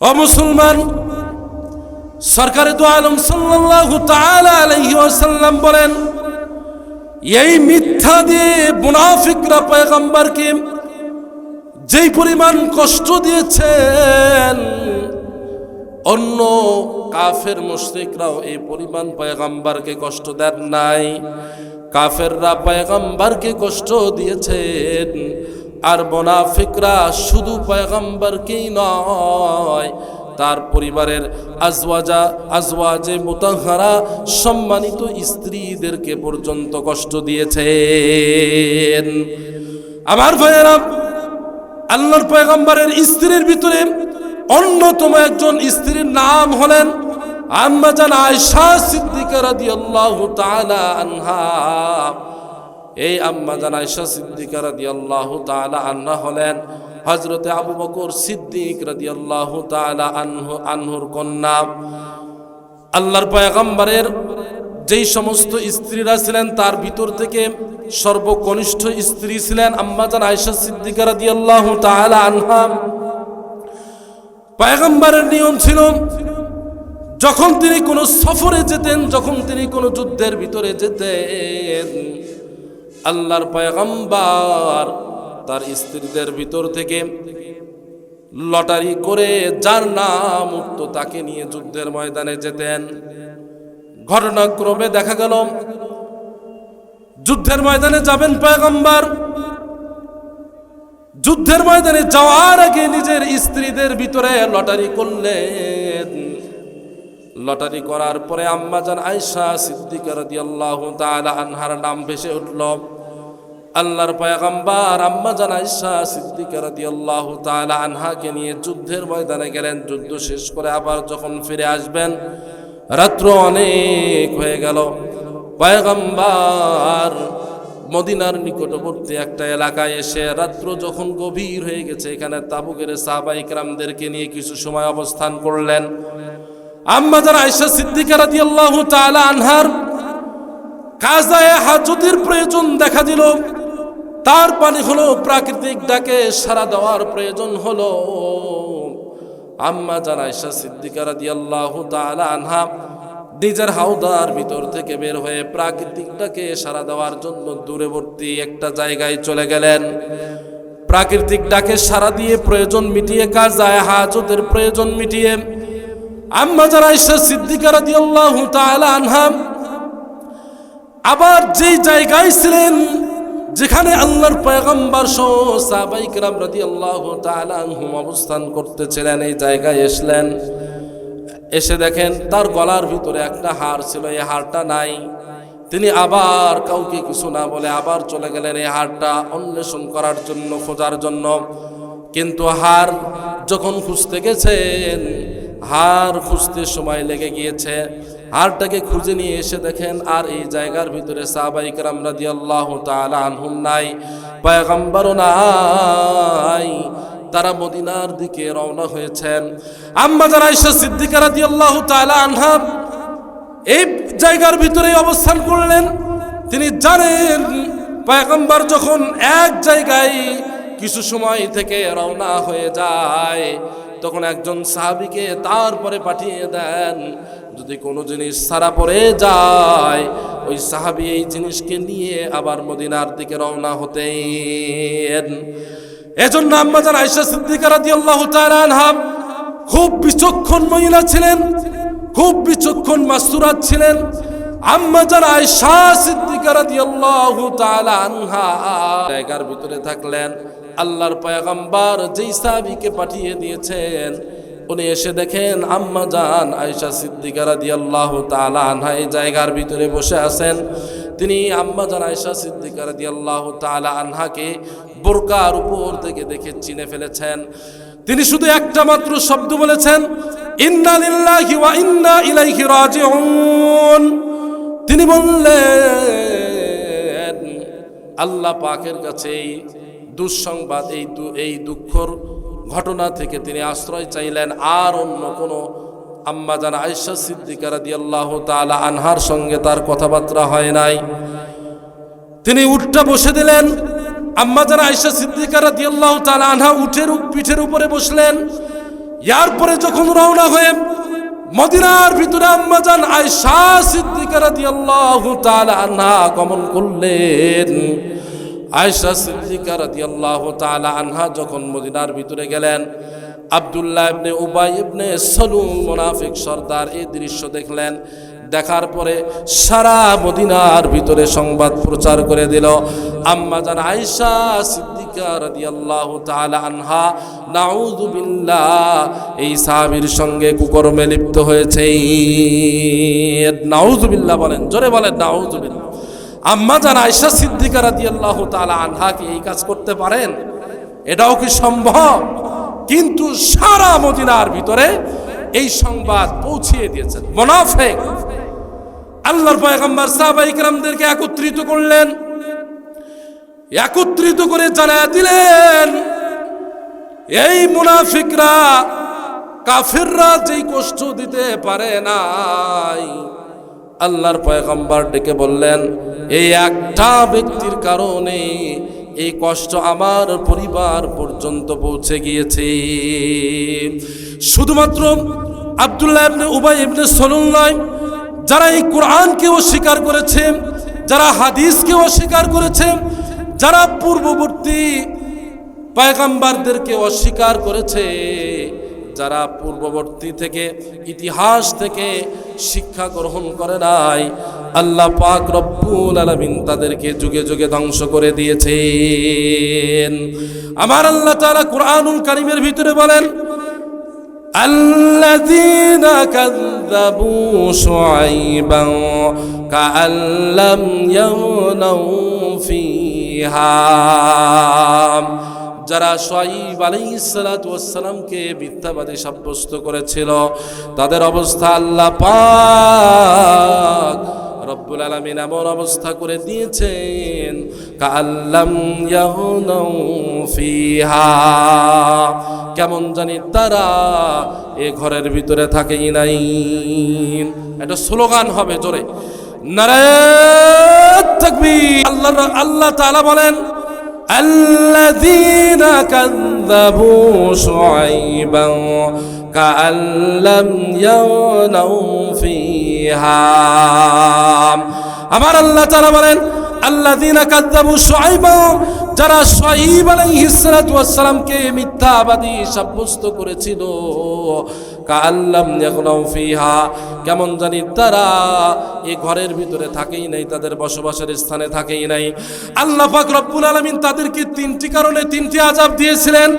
ও মুসলমান, সরকারে তো আলম ওয়াসাল্লাম বলেন, এই মিথ্যা দিয়ে মুনাফিকরা পয়গম্বরকে যেই পরিমাণ কষ্ট দিয়েছেন, অন্য কাফের মুশরিকরাও এই পরিমাণ পয়গম্বরকে কষ্ট দেন নাই। কাফেররা পয়গম্বরকে কষ্ট দিয়েছেন। আর মোনাফিকরা শুধু পয়গম্বরকেই নয়, তার পরিবারের আজওয়াজা, আজওয়াজে মুতাহারা সম্মানিত স্ত্রীদেরকে পর্যন্ত কষ্ট দিয়েছেন। আমার ভাইয়েরা, আল্লাহর পয়গম্বরের স্ত্রীর ভিতরে অন্যতম একজন স্ত্রীর নাম হলেন আম্মাজান আয়সা সিদ্দিকা রাদিয়াল্লাহু তাআলা আনহা। এই আম্মাজান আয়সা সিদ্দিকা রাদিয়াল্লাহু তাআলা আনহা হলেন হযরতে আবু বকর সিদ্দিক রাদিয়াল্লাহু তাআলা আনহু, আনহুর কন্যা। আল্লাহর পয়গম্বরের যেই সমস্ত স্ত্রীরা ছিলেন, তার ভিতর থেকে সর্বকনিষ্ঠ স্ত্রী ছিলেন আম্মাজান আয়সা সিদ্দিকা রাদিয়াল্লাহু তাআলা আনহা। পয়গম্বরের নিয়ম ছিল, যখন তিনি কোনো সফরে যেতেন, যখন তিনি কোনো যুদ্ধের ভিতরে যেতেন আল্লাহর পয়গম্বর তার স্ত্রীদের ভিতর থেকে লটারি করে যার নাম উঠত তাকে নিয়ে যুদ্ধের ময়দানে যেতেন। ঘটনাক্রমে দেখা গেল, যুদ্ধের ময়দানে যাবেন পয়গম্বর। যুদ্ধের ময়দানে যাওয়ার আগে নিজের স্ত্রীদের ভিতরে লটারি করলেন। লটারি করার পরে আম্মাজান আয়সা সিদ্দিকা রাদিয়াল্লাহু তাআলা আনহার নাম ভেসে উঠল। আল্লাহর পয়গম্বর আম্মাজান আয়সা সিদ্দিকা রাদিয়াল্লাহু তাআলা আনহাকে নিয়ে যুদ্ধের ময়দানে গেলেন। যুদ্ধ শেষ করে আবার যখন ফিরে আসবেন, রাত্র অনেক হয়ে গেল। পয়গম্বর মদিনার নিকটবর্তী একটা এলাকায় এসে রাত্র যখন গভীর হয়ে গেছে, এখানে তাবুকের সাহাবা ইকরামদেরকে নিয়ে কিছু সময় অবস্থান করলেন। আম্মাজান আয়সা সিদ্দিকা রাদিয়াল্লাহু তাআলা আনহার কাজায়ে হাজতের প্রয়োজন দেখা দিল। তার পানি হলো প্রাকৃতিক ডাকে সারা দেওয়ার প্রয়োজন হলো। আম্মা জান আয়সা সিদ্দিকা রাদিয়াল্লাহু তাআলা আনহা নিজের হাউদার ভিতর থেকে বের হয়ে প্রাকৃতিকটাকে সারা দেওয়ার জন্য দূরবর্তী একটা জায়গায় চলে গেলেন। প্রাকৃতিক ডাকে সারা দিয়ে প্রয়োজন মিটিয়ে কাজ যায় হাজতের প্রয়োজন মিটিয়ে আম্মা যারা ঈশ্বর সিদ্দিকার দিয়াল্লাহ তালা আনহাম আবার যেই জায়গায় ছিলেন, যেখানে আল্লাহর পয়গম্বর অবস্থান করতেছিলেন, এই জায়গায় এসলেন। এসে দেখেন তার গলার ভিতরে একটা হার ছিল, এই হারটা নাই। তিনি আবার কাউকে কিছু না বলে আবার চলে গেলেন এই হারটা অন্বেষণ করার জন্য, খোঁজার জন্য। কিন্তু হার যখন খুঁজতে গেছেন, হার খুঁজতে সময় লেগে গিয়েছে। হারটাকে খুঁজে নিয়ে এসে দেখেন, আর এই জায়গার ভিতরে সাহাবাই রাজি আল্লাহ আনহুম নাই, পায়গাম্বারও নাই, তারা মদিনার দিকে রওনা হয়েছেন। আম্মা যারা এসে সিদ্দিকা রাজি আল্লাহ আনহা এই জায়গার ভিতরে অবস্থান করলেন। তিনি জানেন, পায়গাম্বার যখন এক জায়গায় কিছু সময় থেকে রওনা হয়ে যায়। তখন একজন সাহাবিকে তারপরে পাঠিয়ে দেন। যদি কোনো জিনিস সারা পড়ে যায়, ওই সাহাবি এই জিনিসকে নিয়ে আবার মদিনার দিকে রওনা হতেন। এজন্য আম্মাজান আয়েশা সিদ্দিকা রাদিয়াল্লাহু তাআলা আনহা খুব বিচক্ষণ মহিলা ছিলেন, খুব বিচক্ষণ মাসুরাত ছিলেন। আম্মাজান আয়েশা সিদ্দিকা রাদিয়াল্লাহু তাআলা আনহা জায়গার ভিতরে থাকলেন। আল্লাহর পয়গম্বর যেই সাহাবীকে পাঠিয়ে দিয়েছেন, উনি এসে দেখেন আম্মা জান আয়েশা সিদ্দিকা রাদিয়াল্লাহু তাআলা আনহা এই জায়গার ভিতরে বসে আছেন। তিনি আম্মা জান আয়েশা সিদ্দিকা রাদিয়াল্লাহু তাআলা আনহাকে বোরকার উপর থেকে দেখে চিনে ফেলেছেন। তিনি শুধু একটা মাত্র শব্দ বলেছেন তিনি বললেন, আল্লাহ পাকের কাছে এই দুঃসংবাদ, এই এই দুঃখর ঘটনা থেকে তিনি আশ্রয় চাইলেন। আর অন্য কোনো আম্মা জান আয়েশা সিদ্দিকা রাদিয়াল্লাহু তালা আনহার সঙ্গে তার কথাবার্তা হয় নাই। তিনি উঠটা বসে দিলেন। আম্মা যারা আয়সা সিদ্দিকা আল্লাহ তালা আনহা উঠের পিঠের উপরে বসলেন। পরে যখন রওনা হয়ে মদিনার ভিতরে আম্মা যান আয়সা সিদ্দিকা রাদিয়াল্লাহু তালা আনহা গমন করলেন। আয়সা সিদ্দিকা রাদিয়াল্লাহু তাআলা আনহা যখন মদিনার ভিতরে গেলেন, আব্দুল্লাহ ইবনে উবাই ইবনে সলুম মুনাফিক সর্দার এই দৃশ্য দেখলেন। দেখার পরে সারা মদিনার ভিতরে সংবাদ প্রচার করে দিল। আম্মা জান আয়েশা সিদ্দিকা রাদিয়াল্লাহু তাআলা আনহা, নাউযু বিল্লাহ, এই সাহাবীর সঙ্গে কুকর্মে লিপ্ত হয়েছে নাউযু বিল্লাহ বলেন, জোরে বলেন, নাউযু বিল্লাহ। আম্মা যারা আয়সা সিদ্দিকা রাদি আল্লাহ তালা আনহাকে এই কাজ করতে পারেন? এটাও কি সম্ভব? কিন্তু সারা মদিনার ভিতরে এই সংবাদ পৌঁছিয়ে দিয়েছেন। মোনাফেক। আল্লাহর পয়গম্বর সাহাবা ইকরামদেরকে একত্রিত করলেন। একত্রিত করে জানা দিলেন, এই মুনাফিকরা কাফিররা যেই কষ্ট দিতে পারে নাই আল্লাহর পয়গম্বর ডেকে বললেন, এই একটা ব্যক্তির কারণে এই কষ্ট আমার পরিবার পর্যন্ত পৌঁছে গিয়েছে। শুধুমাত্র আব্দুল্লাহ ইবনে উবাই ইবনে সলুল নয় যারা এই কোরআনকে অস্বীকার করেছে, যারা হাদিসকে অস্বীকার করেছে, যারা পূর্ববর্তী পায়গাম্বারদেরকে অস্বীকার করেছে যারা পূর্ববর্তী থেকে ইতিহাস থেকে শিক্ষা গ্রহণ করে নাই আল্লাহ পাক রব্বুল আলামিন তাদেরকে যুগে যুগে ধ্বংস করে দিয়েছেন আমার আল্লাহ তাআলা কুরআনুল কারীমের ভিতরে বলেন الذين كذبوا شعيبا كأن لم يغنوا فيها যারা সোয়াইব আলাইসালামকে মিথ্যাবাদী সাব্যস্ত করেছিল, তাদের অবস্থা আল্লাহ পাক রব্বুল আলমিন এমন অবস্থা করে দিয়েছেন কাল্লাম ফিহা। কেমন জানি তারা এ ঘরের ভিতরে থাকেই নাই। একটা স্লোগান হবে জোরে। তাকবীর। আল্লাহ আল্লাহ তাআলা বলেন الذين كذبوا شعيبا كأن لم يغنوا فيها আমার আল্লাহ তাআলা বলেন আল্লাযীনা কাযযাবু শুআইবা যারা শুআইব আলাইহিস সালাতু ওয়াস সালামকে মিথ্যাবাদী সাব্যস্ত করেছিল কাল্লাম ইয়াকুনাউ ফিহা। কেমন জানি তারা এই ঘরের ভিতরে থাকেই নাই, তাদের বসবাসের স্থানে থাকেই নাই। আল্লাহ পাক রব্বুল আলামিন তাদেরকে তিনটি কারণে তিনটি আযাব দিয়েছিলেন।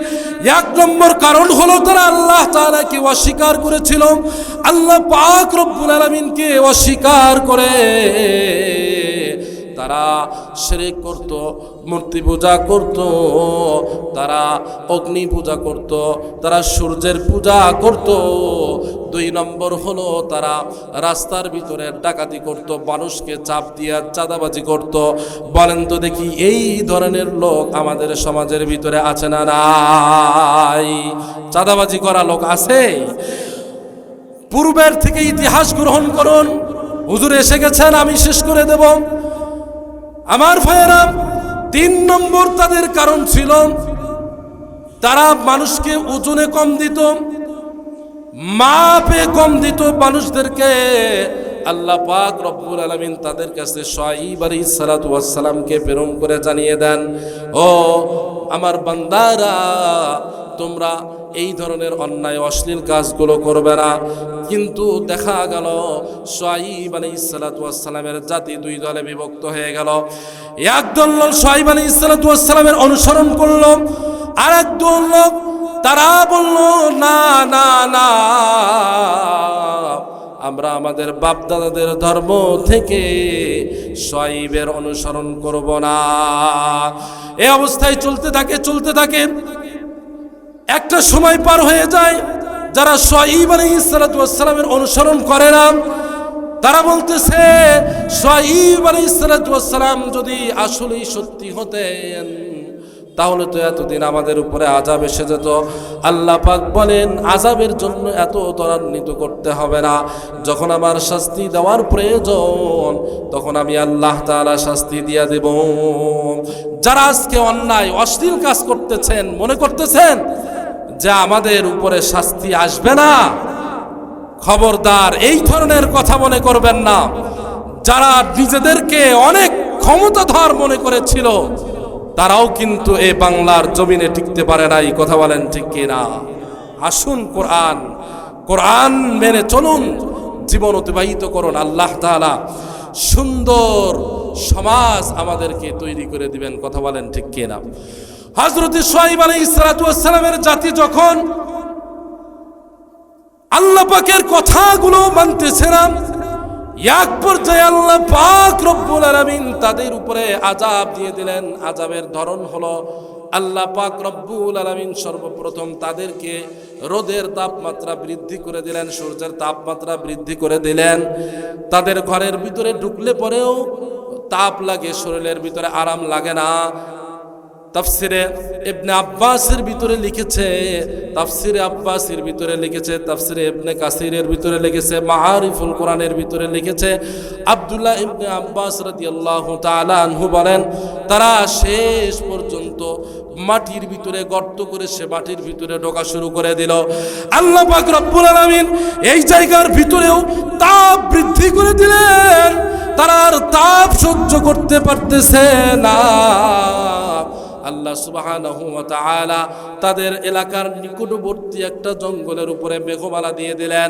এক নম্বর কারণ হলো তারা আল্লাহ তাআলাকে অস্বীকার করেছিল। আল্লাহ পাক রব্বুল আলামিনকে অস্বীকার করে। তারা শিরিক করত, মূর্তি পূজা করত, তারা অগ্নি পূজা করত, তারা সূর্যের পূজা করত। দুই নম্বর হলো তারা রাস্তার ভিতরে ডাকাতি করত, মানুষকে চাপ দিয়ে চাঁদাবাজি করত। বলেন তো দেখি এই ধরনের লোক আমাদের সমাজের ভিতরে আছে না নাই? চাঁদাবাজি করা লোক আছে? পূর্বের থেকে ইতিহাস গ্রহণ করুন। হুজুর এসে গেছেন, আমি শেষ করে দেব। আমার ভাইয়েরা, তিন নম্বর তাদের কারণ ছিল, তারা মানুষকে ওজনে কম দিত, মাপে কম দিত মানুষদেরকে। আল্লাহ পাক রব্বুল আলমিন তাদের কাছে সাইব আলী সালাতামকে প্রেরণ করে জানিয়ে দেন, ও আমার বান্দারা, তোমরা এই ধরনের অন্যায়, অশ্লীল কাজগুলো করবে না। কিন্তু দেখা গেল সোয়াইব আলী ইসালাতামের জাতি দুই দলে বিভক্ত হয়ে গেল। একদল লোক সোয়াইব আলী ইসালাতামের অনুসরণ করল আর একদল লোক তারা বলল, না না না। আমরা আমাদের বাপদাদাদের ধর্ম থেকে সোয়াইবের অনুসরণ করব না। এ অবস্থায় চলতে থাকে চলতে থাকে। একটা সময় পার হয়ে যায়, যারা সোয়াইব আলী ইসালাতামের অনুসরণ করে না, তারা বলতেছে সোয়াইব আলী ইসালাতাম যদি আসলেই সত্যি হতেন। তাহলে তো এতদিন আমাদের উপরে আজাব এসে যেত। আল্লাহ পাক বলেন আজাবের জন্য এত ত্বরান্বিত করতে হবে না। যখন আমার শাস্তি দেওয়ার প্রয়োজন, তখন আমি আল্লাহ তাআলা শাস্তি দিয়া দেব। যারা আজকে অন্যায়, অশ্লীল কাজ করতেছেন, মনে করতেছেন যে আমাদের উপরে শাস্তি আসবে না, খবরদার, এই ধরনের কথা মনে করবেন না। যারা নিজেদেরকে অনেক ক্ষমতাধর মনে করেছিল তারাও কিন্তু এ বাংলার জমিনে টিকতে পারে নাই, কথা বলেন ঠিক কিনা? আসুন কোরআন কোরআন মেনে চলুন, জীবন অতিবাহিত করুন। আল্লাহ তাআলা সুন্দর সমাজ আমাদেরকে তৈরি করে দিবেন, কথা বলেন ঠিক কিনা? হজরত সোহাইব আলী ইসলাতামের জাতি যখন আল্লাহ পাকের কথাগুলো মানতেছে না এক পর্যায়ে আল্লাহ পাক রব্বুল তাদের উপরে আজাব দিয়ে দিলেন। আজাবের ধরন হলো, আল্লাহ পাক রব্বুল আলামিন সর্বপ্রথম তাদেরকে রোদের তাপমাত্রা বৃদ্ধি করে দিলেন, সূর্যের তাপমাত্রা বৃদ্ধি করে দিলেন। তাদের ঘরের ভিতরে ঢুকলে পরেও তাপ লাগে, শরীরের ভিতরে আরাম লাগে না। তাফসিরে ইবনে আব্বাসের ভিতরে লিখেছে, তাফসিরে আব্বাসের ভিতরে লিখেছে, তাফসিরে ইবনে কাসিরের ভিতরে লিখেছে মাআরিফুল কোরআনের ভিতরে লিখেছে। আব্দুল্লাহ ইবনে আব্বাস রাদিয়াল্লাহু তাআলা আনহু বলেন, তারা শেষ পর্যন্ত মাটির ভিতরে গর্ত করে সে মাটির ভিতরে ঢোকা শুরু করে দিল। আল্লাহ পাক রব্বুল আলামিন এই জায়গার ভিতরেও তাপ বৃদ্ধি করে দিলেন। তারা আর তাপ সহ্য করতে পারতেছে না। আল্লাহ ওয়া তাদের এলাকার নিকটবর্তী একটা জঙ্গলের উপরে মেঘমালা দিয়ে দিলেন,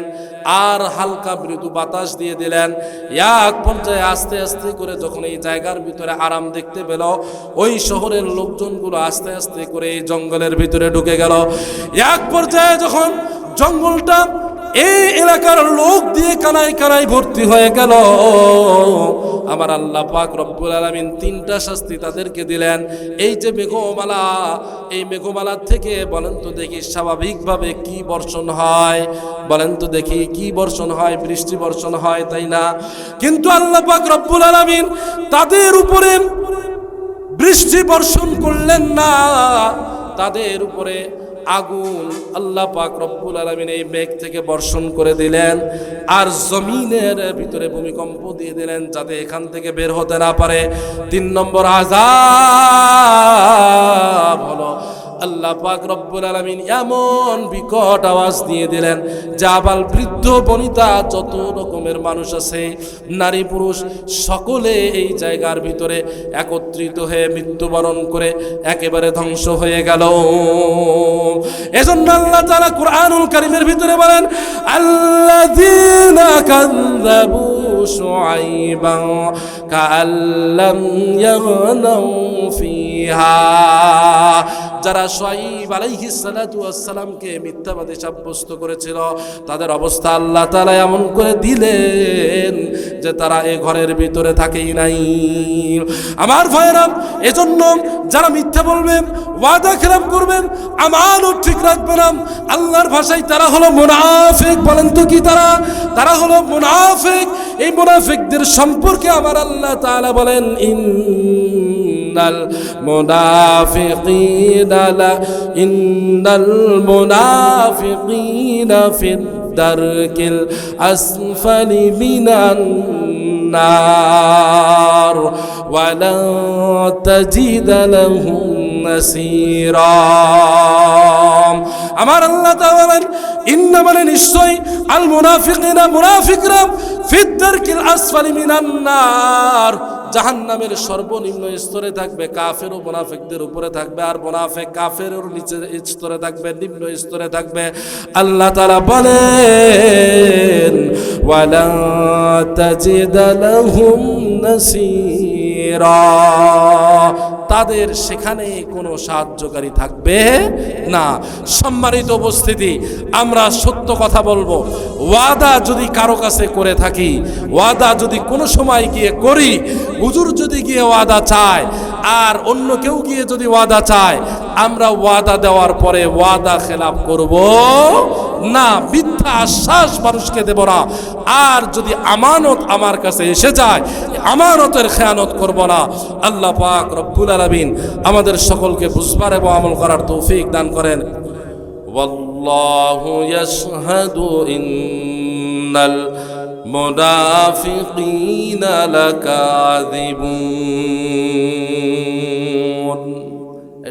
আর হালকা মৃদু বাতাস দিয়ে দিলেন। এক পর্যায়ে আস্তে আস্তে করে যখন এই জায়গার ভিতরে আরাম দেখতে পেল, ওই শহরের লোকজনগুলো আস্তে আস্তে করে এই জঙ্গলের ভিতরে ঢুকে গেল। এক পর্যায়ে যখন জঙ্গলটা এই এলাকার লোক দিয়ে কানায় কানায় ভর্তি হয়ে গেল। আমার আল্লাহ পাক রব্বুল আলামিন তিনটা শাস্তি তাদেরকে দিলেন। এই যে মেঘমালা, এই মেঘমালার থেকে বলেন তো দেখি স্বাভাবিকভাবে কি বর্ষণ হয়। বলেন তো দেখি কি বর্ষণ হয়, বৃষ্টি বর্ষণ হয়, তাই না? কিন্তু আল্লাহ পাক রব্বুল আলামিন তাদের উপরে বৃষ্টি বর্ষণ করলেন না। তাদের উপরে আগুন আল্লাহ পাক রব্বুল আলমিন এই মেঘ থেকে বর্ষণ করে দিলেন আর জমিনের ভিতরে ভূমিকম্প দিয়ে দিলেন যাতে এখান থেকে বের হতে না পারে। তিন নম্বর আজাব হলো আল্লাহ পাক রব্বুল আলমিন এমন বিকট আওয়াজ দিয়ে দিলেন যা আবাল বৃদ্ধ বনিতা যত রকমের মানুষ আছে, নারী পুরুষ সকলে এই জায়গার ভিতরে একত্রিত হয়ে মৃত্যুবরণ করে একেবারে ধ্বংস হয়ে গেল। এজন্য আল্লাহ তাআলা কুরআনুল কারিমের ভিতরে বলেন, আল্লাযীনা কাযযাবু শুআইবান কাআল্লাম ইয়াগনাউ যারা সোয়াইব আলাইহিস সালাতু ওয়াসসালামকে মিথ্যাবাদী সাব্যস্ত করেছিল, তাদের অবস্থা আল্লাহ তাআলা এমন করে দিলেন যে তারা এই ঘরের ভিতরে থাকেই নাই। আমার ভাইরা এজন্য যারা মিথ্যা বলবেন, ওয়াদা খেলাপ করবেন আমানও ঠিক রাখবে না। আল্লাহর ভাষায় তারা হলো মুনাফিক, বলেন তো কি তারা? তারা হলো মুনাফিক। এই মুনাফিকদের সম্পর্কে আমার আল্লাহ তাআলা বলেন ইন্নাল মুনাফিকিনা লা ইন্নাল মুনাফিকিনা ফিদ দারকিল আসফালি মিনান النار ولن تجد لهم نصيرا আমার আল্লাহ তাআলা বলেন ইন্না মানে নিশ্চয় আল মুনাফিকিনা মুনাফিকরা ফিদ্দারকিল আসফালি মিনান নার জাহান্নামের সর্বনিম্ন স্তরে থাকবে, কাফের ও মোনাফেকদের উপরে থাকবে, আর মোনাফেক কাফের নিচের স্তরে থাকবে, নিম্ন স্তরে থাকবে। আল্লাহ তারা বলেন, ওয়ালা তাজিদ লাহুম নাসীরা। তাদের সেখানে কোনো সাহায্যকারী থাকবে না। সম্মানিত উপস্থিতি, আমরা সত্য কথা বলব। ওয়াদা যদি কারও কাছে করে থাকি, ওয়াদা যদি কোনো সময় গিয়ে করি, হুজুর যদি গিয়ে ওয়াদা চায়, আর অন্য কেউ গিয়ে যদি ওয়াদা চায় আমরা ওয়াদা দেওয়ার পরে ওয়াদা খেলাপ করব না মিথ্যা আশ্বাস মানুষকে দেব না আর যদি আমানত আমার কাছে এসে যায় আমানতের খেয়ানত করব না আল্লাহ পাক রব্বুল আলামিন আমাদের সকলকে বুঝবার এবং আমল করার তৌফিক দান করেন والله يشهد إن المنافقين لكاذبون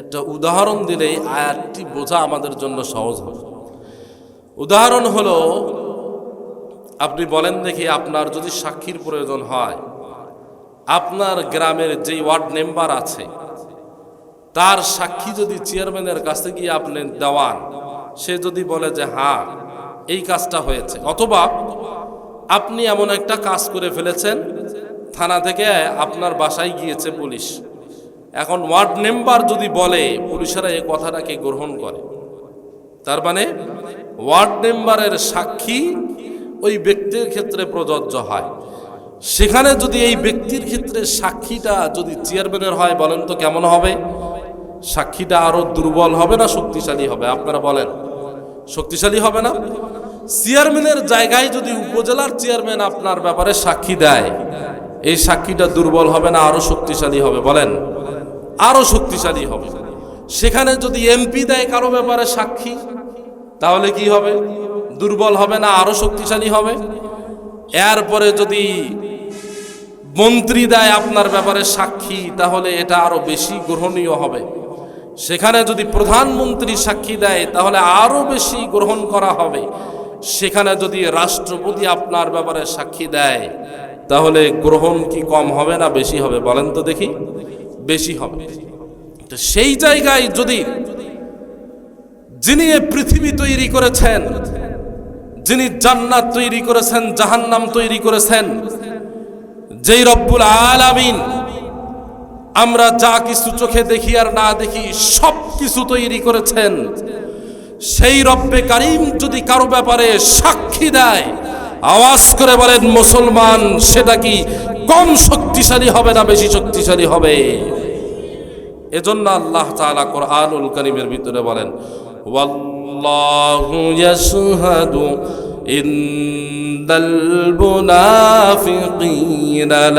একটা উদাহরণ দিলেই আয়াতটি বোঝা আমাদের জন্য সহজ হবে। উদাহরণ হলো, আপনি বলেন দেখি আপনার যদি সাক্ষীর প্রয়োজন হয়, আপনার গ্রামের যেই ওয়ার্ড মেম্বার আছে, তার সাক্ষী যদি চেয়ারম্যানের কাছে গিয়ে আপনি দেওয়ান, সে যদি বলে যে হ্যাঁ এই কাজটা হয়েছে, অথবা আপনি এমন একটা কাজ করে ফেলেছেন, থানা থেকে আপনার বাসায় গিয়েছে পুলিশ এখন ওয়ার্ড মেম্বার যদি বলে, পুলিশেরা এই কথাটাকে গ্রহণ করে। তার মানে ওয়ার্ড মেম্বারের সাক্ষী ওই ব্যক্তির ক্ষেত্রে প্রযোজ্য হয়। সেখানে যদি এই ব্যক্তির ক্ষেত্রে সাক্ষীটা যদি চেয়ারম্যানের হয়, বলেন তো কেমন হবে? সাক্ষীটা আরও দুর্বল হবে না শক্তিশালী হবে? আপনারা বলেন, শক্তিশালী হবে না? চেয়ারম্যানের জায়গায় যদি উপজেলার চেয়ারম্যান আপনার ব্যাপারে সাক্ষী দেয় এই সাক্ষীটা দুর্বল হবে না, আরও শক্তিশালী হবে, বলেন। আরও শক্তিশালী হবে। সেখানে যদি এমপি দেয় কারও ব্যাপারে সাক্ষী, তাহলে কি হবে? দুর্বল হবে না, আরও শক্তিশালী হবে। এরপরে যদি মন্ত্রী দেয় আপনার ব্যাপারে সাক্ষী, তাহলে এটা আরও বেশি গ্রহণীয় হবে। সেখানে যদি প্রধানমন্ত্রী সাক্ষী দেয়, তাহলে আরও বেশি গ্রহণ করা হবে। সেখানে যদি রাষ্ট্রপতি আপনার ব্যাপারে সাক্ষী দেয় তাহলে গ্রহণ কি কম হবে না বেশি হবে? বলেন তো দেখি। বেশি হবে। তো সেই জায়গায় যদি যিনি পৃথিবী তৈরি করেছেন, যিনি জান্নাত তৈরি করেছেন, জাহান্নাম তৈরি করেছেন, যেই রব্বুল আলামিন আমরা যা কিছু চোখে দেখি আর না দেখি সব কিছু তৈরি করেছেন, সেই রব্বে কারিম যদি কারও ব্যাপারে সাক্ষী দেয় আওয়াজ করে বলেন, মুসলমান, সেটা কি কম শক্তিশালী হবে না বেশি শক্তিশালী হবে? এজন্য আল্লাহ তাআলা কোরআনুল কারীমের ভিতরে বলেন, ওয়াল্লাহু ইয়াশহাদু ইন্নাল মুনাফিকিনা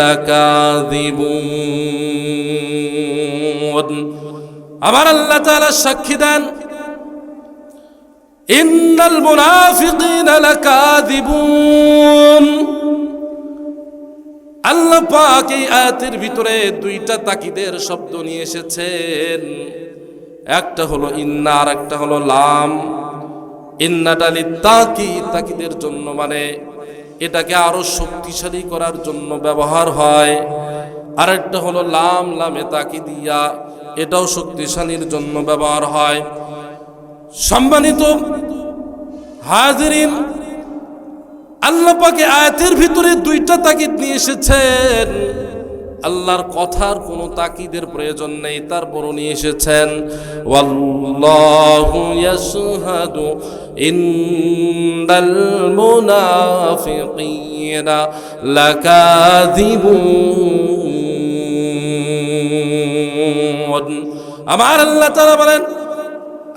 লাকাযিবুন। আমার আল্লাহ তাআলা সাক্ষী দেন ইন্নাল মুনাফিকিনা লাকাযিবুন। আল্লাহ পাক এই আয়াতের ভিতরে দুইটা তাকিদের শব্দ নিয়ে এসেছেন। একটা হলো ইন্না, আর একটা হলো লাম। ইন্নাটালি তাকি তাকিদের জন্য মানে এটাকে আরও শক্তিশালী করার জন্য ব্যবহার হয়। আর একটা হলো লাম, লামে তাকি দিয়া এটাও শক্তিশালীর জন্য ব্যবহার হয়। সম্মানিত হাজিরিন, আল্লাহ পাকে আয়াতের ভিতরে দুইটা তাকিদ নিয়ে এসেছেন। আল্লাহর কথার কোনো তাকিদের প্রয়োজন নেই তারপর নিয়ে এসেছেন আমার আল্লাহ তাআলা বলেন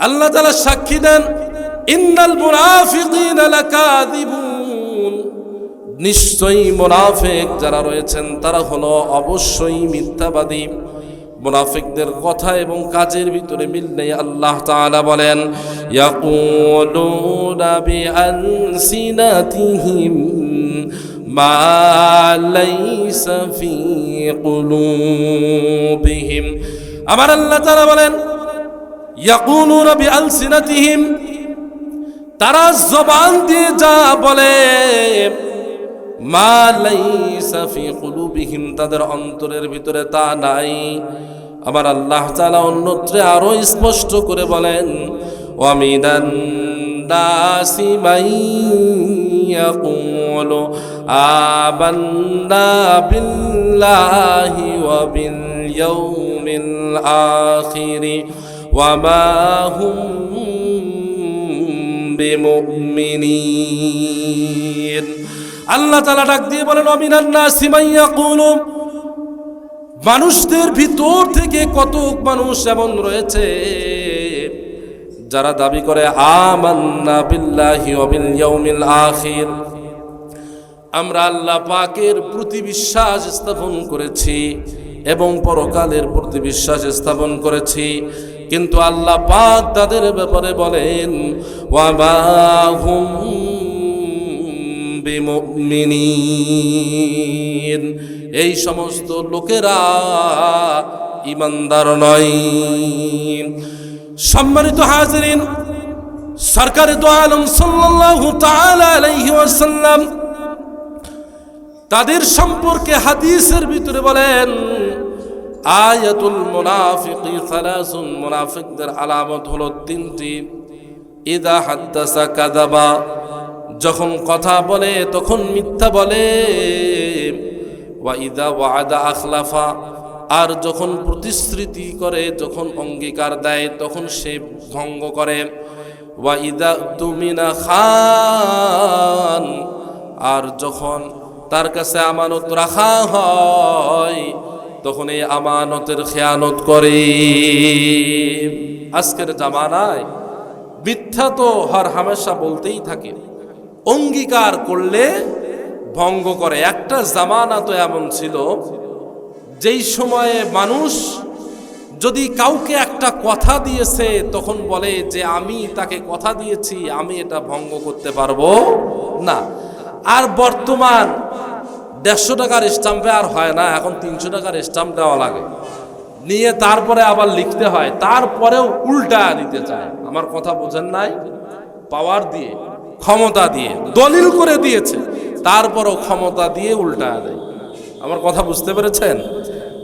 আল্লাহ তাআলা সাক্ষী দেন, ইন্নাল মুনাফিকিনা লাকাযিবুন। নিশ্চয়ই মুনাফিক যারা রয়েছেন, তারা হলো অবশ্যই মিথ্যাবাদী। মুনাফিকদের কথা এবং কাজের ভিতরে মিল নেই, আল্লাহ তাআলা বলেন, ইয়াকুলুনা বিআলসিনাতিহিম মা লাইসা ফি কুলুবিহিম। আমার আল্লাহ তাআলা বলেন ইয়াকুলুনা বিআলসিনাতিহিম তারা জবান দিয়ে যা বলে, মা লাইসা ফি কুলুবিহিম, তাদের অন্তরের ভিতরে তা নাই। আমার আল্লাহ তাআলা অন্যত্রে আরও স্পষ্ট করে বলেন ওয়ামিনান নাসি মাই ইয়াকুলু, আমান্না বিল্লাহি ওয়া বিল ইয়াউমিল আখিরি। আল্লাহ তালা ডাক দিয়ে বলেন অমিনান্না সিমাইয়া কুলুম মানুষদের ভিতর থেকে কত মানুষ এমন রয়েছে যারা দাবি করে, আমান্না বিল্লাহি ওয়া বিল ইয়াউমিল আখির। আমরা আল্লাহ পাকের প্রতি বিশ্বাস স্থাপন করেছি এবং পরকালের প্রতি বিশ্বাস স্থাপন করেছি। কিন্তু আল্লাহ পাক তাদের ব্যাপারে বলেন এই সমস্ত লোকেরা ইমানদার নয়। সম্মানিত হাজিরিন সরকারে তাদের সম্পর্কে হাদিসের ভিতরে বলেন আয়াতুল মুনাফিকি সালাসুন, মুনাফিকদের আলামত হলো তিনটি। ইদা হাদ্দাসা কাদাবা যখন কথা বলে তখন মিথ্যা বলে। ওয়া ইদা ওয়াদা আখলাফা, আর যখন প্রতিশ্রুতি করে, যখন অঙ্গীকার দেয়, তখন সে ভঙ্গ করে। ওয়া ইদা তুমিনা খান, আর যখন তার কাছে আমানত রাখা হয় তখন এই আমানতের খেয়ানত করে। আজকের জামানায় মিথ্যা তো হর হামেশা বলতেই থাকে। অঙ্গীকার করলে ভঙ্গ করে। একটা জামানা তো এমন ছিল, যেই সময়ে মানুষ যদি কাউকে একটা কথা দিয়েছে, তখন বলে যে, আমি তাকে কথা দিয়েছি, আমি এটা ভঙ্গ করতে পারব না। আর বর্তমান দেড়শো টাকার স্টাম্পে আর হয় না, এখন তিনশো টাকার স্টাম্প দেওয়া লাগে। নিয়ে তারপরে আবার লিখতে হয়, তারপরেও উল্টা নিতে চায়। আমার কথা বোঝেন নাই? পাওয়ার দিয়ে, ক্ষমতা দিয়ে, দলিল করে দিয়েছে। তারপরও ক্ষমতা দিয়ে উল্টা দেয়। আমার কথা বুঝতে পেরেছেন?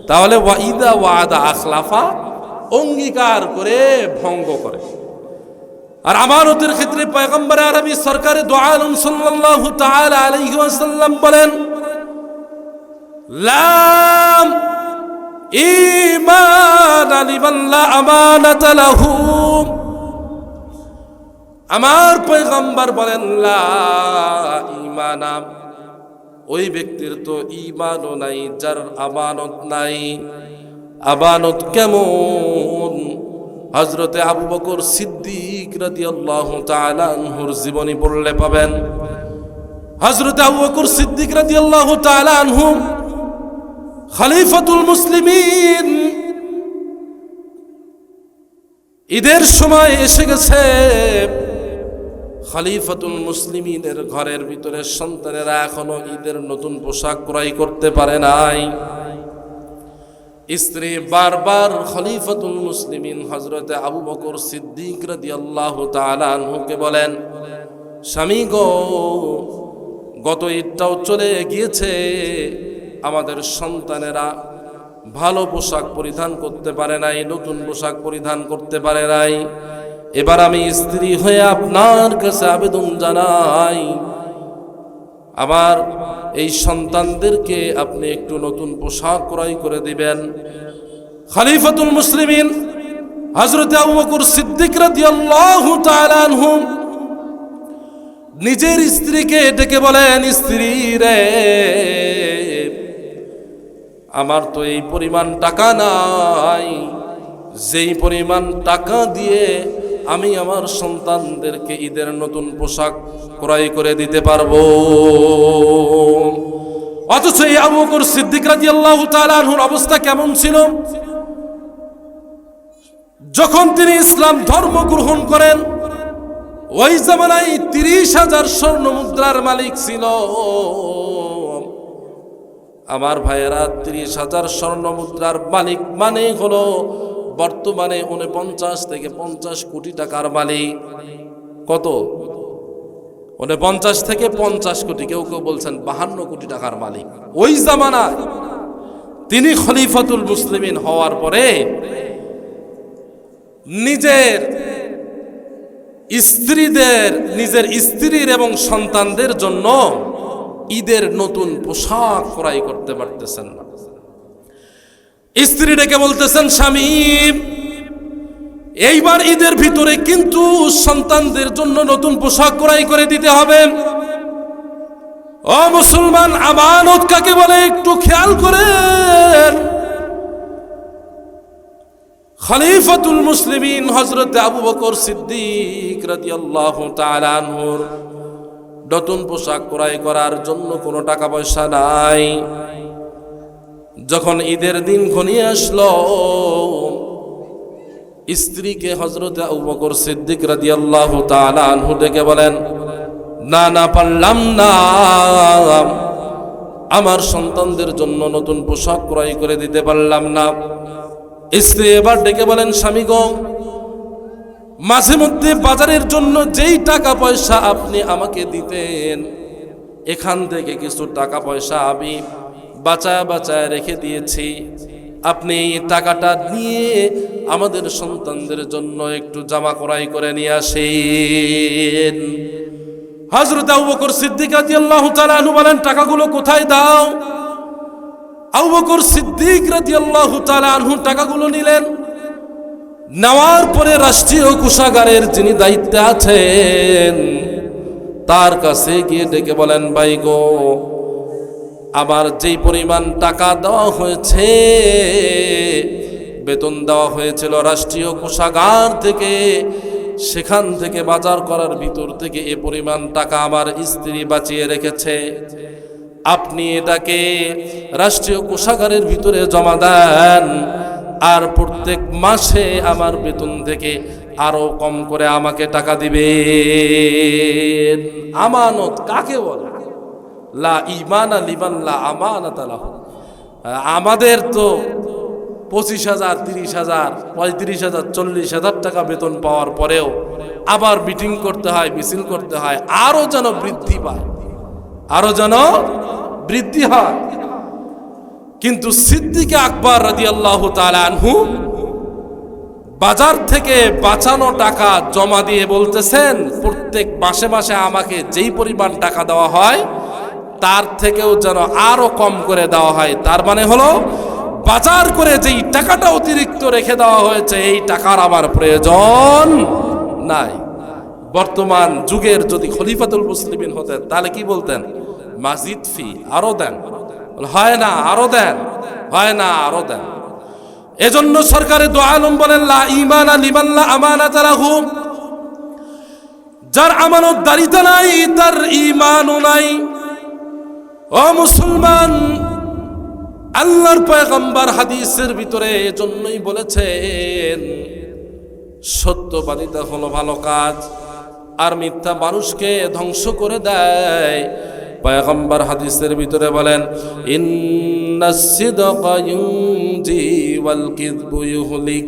তাহলে ওয়াইদা ওয়াদা আখলাফা, অঙ্গীকার করে ভঙ্গ করে। আর আমানতের ক্ষেত্রে পয়গম্বর আরবি সরকারে দোয়ালম সাল্লাল্লাহু তাআলা আলাইহি ওয়াসাল্লাম বলেন লাম ঈমান লিমান লা আমানাতা লাহু। আমার পয়গম্বর বলেন, লা ঈমানা, ওই ব্যক্তির তো ঈমানও নাই, যার আমানত নাই। আমানত কেমন? হজরতে আবু বকর সিদ্দিক রাদিয়াল্লাহু তাআলা আনহুর জীবনী পড়লে পাবেন। হজরতে আবু বকর সিদ্দিক রাদিয়াল্লাহু তাআলা আনহু খলিফাতুল মুসলিমিন। ঈদের সময় এসে গেছে। খলিফাতুল মুসলিমিনের ঘরের ভিতরে সন্তানেরা এখনও ঈদের নতুন পোশাক ক্রয় করতে পারে নাই। স্ত্রী বারবার খলিফাতুল মুসলিমিন হজরতে আবু বকর সিদ্দিক রাদি আল্লাহ তালুকে বলেন, স্বামী গো, গত ঈদটাও চলে গিয়েছে। আমাদের সন্তানেরা ভালো পোশাক পরিধান করতে পারে নাই, নতুন পোশাক পরিধান করতে পারে নাই। এবার আমি স্ত্রী হয়ে আপনার কাছে আবেদন জানাই। আমার এই সন্তানদেরকে আপনি একটু নতুন পোশাক ক্রয় করে দিবেন। খালিফাতুল মুসলিমিন হজরত আবু বকর সিদ্দিক রাদিয়াল্লাহু তাআলা আনহু নিজের স্ত্রীকে ডেকে বলেন, স্ত্রী রে আমার তো এই পরিমাণ টাকা নাই। যেই পরিমাণ টাকা দিয়ে আমি আমার সন্তানদেরকে ঈদের নতুন পোশাক ক্রয় করে দিতে পারব। অথচ এই আবু বকর সিদ্দিক তাআলা আনহুর অবস্থা কেমন ছিল? যখন তিনি ইসলাম ধর্ম গ্রহণ করেন, ওই জামানায় তিরিশ হাজার স্বর্ণ মুদ্রার মালিক ছিল। আমার ভাইয়েরা, তিরিশ হাজার স্বর্ণ মুদ্রার মালিক মানে হলো বর্তমানে উনপঞ্চাশ থেকে পঞ্চাশ কোটি টাকার মালিক। কত? উনপঞ্চাশ থেকে পঞ্চাশ কোটি, কেউ কেউ বলছেন বাহান্ন কোটি টাকার মালিক। ওই জামানায় তিনি খলিফাতুল মুসলিমিন হওয়ার পরে নিজের স্ত্রীদের, নিজের স্ত্রীর এবং সন্তানদের জন্য ঈদের নতুন পোশাক ক্রয় করতে পারতেছেন না। স্ত্রী ডেকে বলতেছেন, স্বামী, এইবার ঈদের ভিতরে কিন্তু সন্তানদের জন্য নতুন পোশাক ক্রয় করে দিতে হবে। ও মুসলমান, আমানত কাকে বলে একটু খেয়াল করেন। খলিফাতুল মুসলিমিন হজরত আবু বকর সিদ্দিক রাদিয়াল্লাহু তাআলা আনহুর নতুন পোশাক ক্রয় করার জন্য কোনো টাকা পয়সা নাই। যখন ঈদের দিন ঘনিয়ে আসলো, স্ত্রীকে হজরত বকর সিদ্দিক রাদিয়াল্লাহু তাআলা আনহু ডেকে বলেন, না না, পারলাম না। আমার সন্তানদের জন্য নতুন পোশাক ক্রয় করে দিতে পারলাম না। স্ত্রী এবার ডেকে বলেন, স্বামী গো মাঝে মধ্যে বাজারের জন্য যেই টাকা পয়সা আপনি আমাকে দিতেন, এখান থেকে কিছু টাকা পয়সা আমি বাঁচায় বাঁচায় রেখে দিয়েছি। আপনি টাকাটা নিয়ে আমাদের সন্তানদের জন্য একটু জামা করাই করে নিয়ে আসেন। হজরত আবু বকর সিদ্দিক রাদিয়াল্লাহু তাআলা আনহু বলেন, টাকাগুলো কোথায় দাও? আবু বকর সিদ্দিক রাদিয়াল্লাহু তাআলা আনহু টাকাগুলো নিলেন। নেওয়ার পরে রাষ্ট্রীয় কোষাগারের যিনি দায়িত্বে আছেন, তার কাছে গিয়ে ডেকে বলেন, ভাই গো, আমার যেই পরিমাণ টাকা দেওয়া হয়েছে, বেতন দেওয়া হয়েছিল রাষ্ট্রীয় কোষাগার থেকে, সেখান থেকে বাজার করার ভিতর থেকে এ পরিমাণ টাকা আমার স্ত্রী বাঁচিয়ে রেখেছে। আপনি এটাকে রাষ্ট্রীয় কোষাগারের ভিতরে জমা দেন আর প্রত্যেক মাসে আমার বেতন থেকে আরও কম করে আমাকে টাকা দিবেন। আমানত কাকে বলে? লা ইমানা লিমান লা আমানাত। আমাদের তো পঁচিশ হাজার, তিরিশ হাজার, পঁয়ত্রিশ হাজার, চল্লিশ হাজার টাকা বেতন পাওয়ার পরেও আবার মিটিং করতে হয়, মিছিল করতে হয়, আরও যেন বৃদ্ধি পায়, আরও যেন বৃদ্ধি হয়। কিন্তু সিদ্দিকে আকবর রাদি আল্লাহ আনহু বাজার থেকে বাঁচানো টাকা জমা দিয়ে বলতেছেন, প্রত্যেক মাসে মাসে আমাকে যেই পরিমাণ টাকা দেওয়া হয়, তার থেকেও যেন আরও কম করে দেওয়া হয়। তার মানে হলো, বাজার করে যেই টাকাটা অতিরিক্ত রেখে দেওয়া হয়েছে, এই টাকার আমার প্রয়োজন নাই। বর্তমান যুগের যদি খলিফাতুল মুসলিমিন হতেন, তাহলে কি বলতেন? মাজিদ ফি আরও দেন। হয় না, আরও দেন, হয় না, আরও দেন। এজন্য সরকারের দো আলম বলেন, লা ইমান লিমাল্লা আমানাত লাহু। যার আমানত দারিতা নাই, তার ইমানও নাই। ও মুসলমান, আল্লাহর পয়গম্বর হাদিসের ভিতরে এজন্যই বলেছেন, সত্যবাদিতা হলো ভালো কাজ, আর মিথ্যা মানুষকে ধ্বংস করে দেয়। পয়গম্বর হাদিসের ভিতরে বলেন ইন্নাস সিদকা ইউনজি ওয়াল কিযবু ইউহলিক।